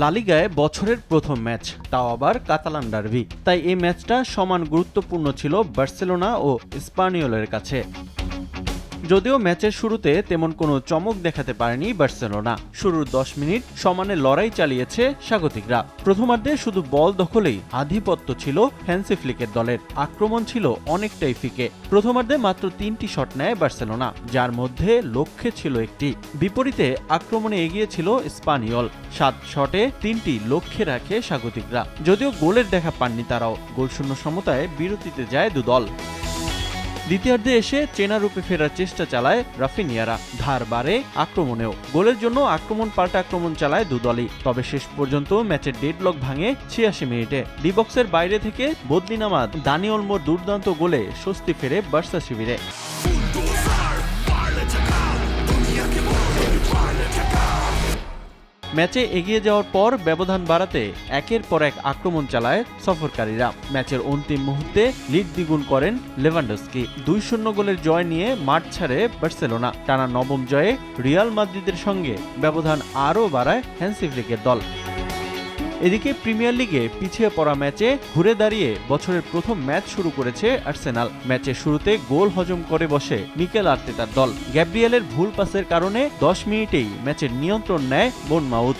লালিগায় বছরের প্রথম ম্যাচ, তাও আবার কাতালান ডার্বি। তাই এই ম্যাচটা সমান গুরুত্বপূর্ণ ছিল বার্সেলোনা ও স্পানিওলের কাছে। যদিও ম্যাচের শুরুতে তেমন কোনো চমক দেখাতে পারেনি বার্সেলোনা। শুরুর দশ মিনিট সমানে লড়াই চালিয়েছে স্বাগতিকরা। প্রথমার্ধে শুধু বল দখলেই আধিপত্য ছিল হ্যান্সি ফ্লিকের দলের। আক্রমণ ছিল অনেকটাই ফিকে। প্রথমার্ধে মাত্র তিনটি শট নেয় বার্সেলোনা, যার মধ্যে লক্ষ্যে ছিল একটি। বিপরীতে আক্রমণে এগিয়ে ছিল স্পানিয়ল। সাত শটে তিনটি লক্ষ্যে রাখে স্বাগতিকরা। যদিও গোলের দেখা পাননি তারাও। গোলশূন্য সমতায় বিরতিতে যায় দুদল। দ্বিতীয়ার্ধে এসে চেনা রূপে ফেরার চেষ্টা চালায় রাফিনিয়ারা। ধার বাড়ে আক্রমণেও। গোলের জন্য আক্রমণ পাল্টা আক্রমণ চালায় দুদলই তবে শেষ পর্যন্ত ম্যাচের ডেডলক ভাঙে ছিয়াশি মিনিটে। ডিবক্সের বাইরে থেকে বদলিনামাদ দানি অলমোর দুর্দান্ত গোলে স্বস্তি ফেরে বার্সা শিবিরে। ম্যাচে এগিয়ে যাওয়ার পর ব্যবধান বাড়াতে একের পর এক আক্রমণ চালায় সফরকারীরা। ম্যাচের অন্তিম মুহূর্তে লিড দ্বিগুণ করেন লেভানডস্কি। দুই শূন্য গোলের জয় নিয়ে মাঠ ছাড়ে বার্সেলোনা। টানা নবম জয়ে রিয়াল মাদ্রিদের সঙ্গে ব্যবধান আরও বাড়ায় হ্যান্সিফ্লিকের দল। এদিকে প্রিমিয়ার লিগে পিছিয়ে পড়া ম্যাচে ঘুরে দাঁড়িয়ে বছরের প্রথম ম্যাচ শুরু করেছে আর্সেনাল। ম্যাচের শুরুতে গোল হজম করে বসে মিকেল আর্তেতার দল। গ্যাব্রিয়েলের ভুল পাসের কারণে দশ মিনিটেই ম্যাচের নিয়ন্ত্রণ নেয় বোনমাউথ।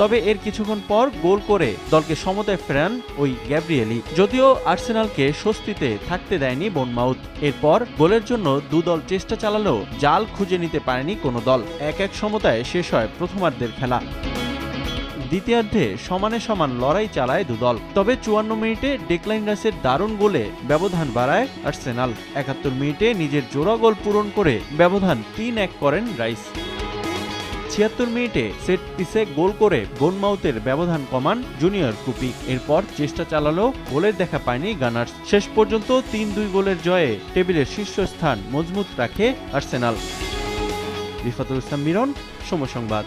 তবে এর কিছুক্ষণ পর গোল করে দলকে সমতায় ফেরান ওই গ্যাব্রিয়েলি যদিও আর্সেনালকে স্বস্তিতে থাকতে দেয়নি বোনমাউথ। এরপর গোলের জন্য দুদল চেষ্টা চালালেও জাল খুঁজে নিতে পারেনি কোনো দল। এক এক সমতায় শেষ হয় প্রথমার্ধের খেলা। দ্বিতীয়ার্ধে সমানে সমান লড়াই চালায় দুদল। তবে চুয়ান্ন মিনিটে ডেকলাইন রাইসের দারুণ গোলে ব্যবধান বাড়ায় আর্সেনাল। একাত্তর মিনিটে নিজের জোড়া গোল পূরণ করে ব্যবধান তিন এক করেন রাইস। ছিয়াত্তর মিনিটে সেট পিসে গোল করে বোনমাউথের ব্যবধান কমান জুনিয়র কুপি। এরপর চেষ্টা চালালো, গোলের দেখা পায়নি গানার্স। শেষ পর্যন্ত তিন দুই গোলের জয়ে টেবিলের শীর্ষস্থান মজবুত রাখে আর্সেনাল। রিফাতুল ইসলাম মিরন সময় সংবাদ